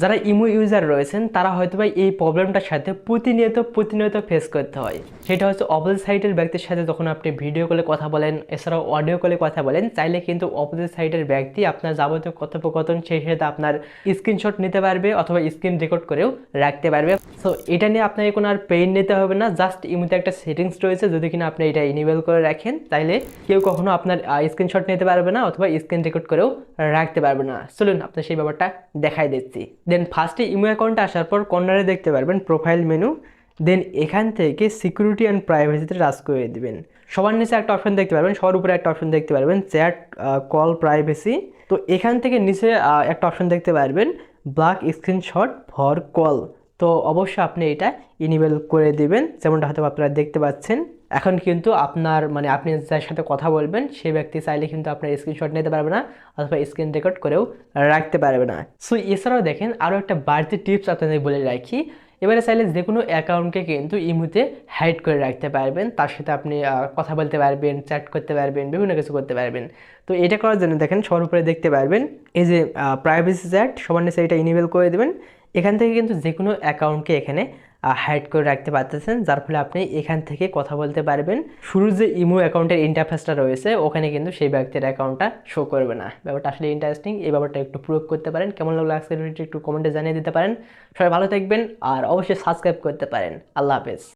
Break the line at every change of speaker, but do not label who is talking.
যারা imo user রয়েছেন, তারা হয়তো বা এই প্রবলেমটার সাথে প্রতিনিয়ত প্রতিনিয়ত ফেস করতে হয়। সেটা হচ্ছে অপোজিট সাইডের ব্যক্তির সাথে যখন আপনি ভিডিও কলে কথা বলেন, এছাড়াও অডিও কলে কথা বলেন, চাইলে কিন্তু অপোজিট সাইডের ব্যক্তি আপনার যাবতীয় কথোপকথন সেই সাথে আপনার স্ক্রিনশট নিতে পারবে অথবা স্ক্রিন রেকর্ড করেও রাখতে পারবে। সো এটা নিয়ে আপনাকে কোনো আর পেইন নিতে হবে না জাস্ট ইমোতে একটা সেটিংস রয়েছে, যদি কিনা আপনি এটা ইনেবল করে রাখেন, তাইলে কেউ কখনো আপনার স্ক্রিনশট নিতে পারবে না অথবা স্ক্রিন রেকর্ড করেও রাখতে পারবে না। চলুন আপনার সেই ব্যাপারটা দেখাই দিচ্ছি। দেন ফার্স্টে ইমো অ্যাকাউন্টে আসার পর কর্নারে দেখতে পারবেন প্রোফাইল মেনু দেন এখান থেকে সিকিউরিটি অ্যান্ড প্রাইভেসিতে টাচ করে দেবেন। সবার নিচে একটা অপশন দেখতে পারবেন, সবার উপরে একটা অপশন দেখতে পারবেন চ্যাট কল প্রাইভেসি তো এখান থেকে নিচে একটা অপশন দেখতে পারবেন ব্ল্যাক স্ক্রিনশট ফর কল তো অবশ্যই আপনি এটা ইনেবল করে দিবেন, যেমনটা হয়তো আপনারা দেখতে পাচ্ছেন। এখন কিন্তু আপনার মানে আপনি যার সাথে কথা বলবেন, সেই ব্যক্তি চাইলে কিন্তু আপনার স্ক্রিনশট নিতে পারবে না, অথবা স্ক্রিন রেকর্ড করেও রাখতে পারবে না। সো এছাড়াও দেখেন আরও একটা বাড়তি টিপস আপনাদের বলে রাখি। এবারে চাইলে যে কোনো অ্যাকাউন্টকে কিন্তু ইমুতে হাইড করে রাখতে পারবেন। তার সাথে আপনি কথা বলতে পারবেন চ্যাট করতে পারবেন, বিভিন্ন কিছু করতে পারবেন। তো এটা করার জন্য দেখেন, সবার উপরে দেখতে পারবেন। এই যে প্রাইভেসি চ্যাট সবার নিচে এটা ইনেবল করে দেবেন। এখান থেকে কিন্তু যে কোনো অ্যাকাউন্টকে এখানে হাইড করে রাখতে পারতেছেন, যার ফলে আপনি এখান থেকে কথা বলতে পারবেন। শুরুর যে ইমো অ্যাকাউন্টের ইন্টারফেসটা রয়েছে, ওখানে কিন্তু সেই ব্যক্তির অ্যাকাউন্টটা শো করবে না। ব্যাপারটা আসলে ইন্টারেস্টিং এই ব্যাপারটা একটু প্রয়োগ করতে পারেন। কেমন লাগল আজকের ভিডিওটি একটু কমেন্টে জানিয়ে দিতে পারেন। সবাই ভালো থাকবেন, আর অবশ্যই সাবস্ক্রাইব করতে পারেন। আল্লাহ হাফেজ।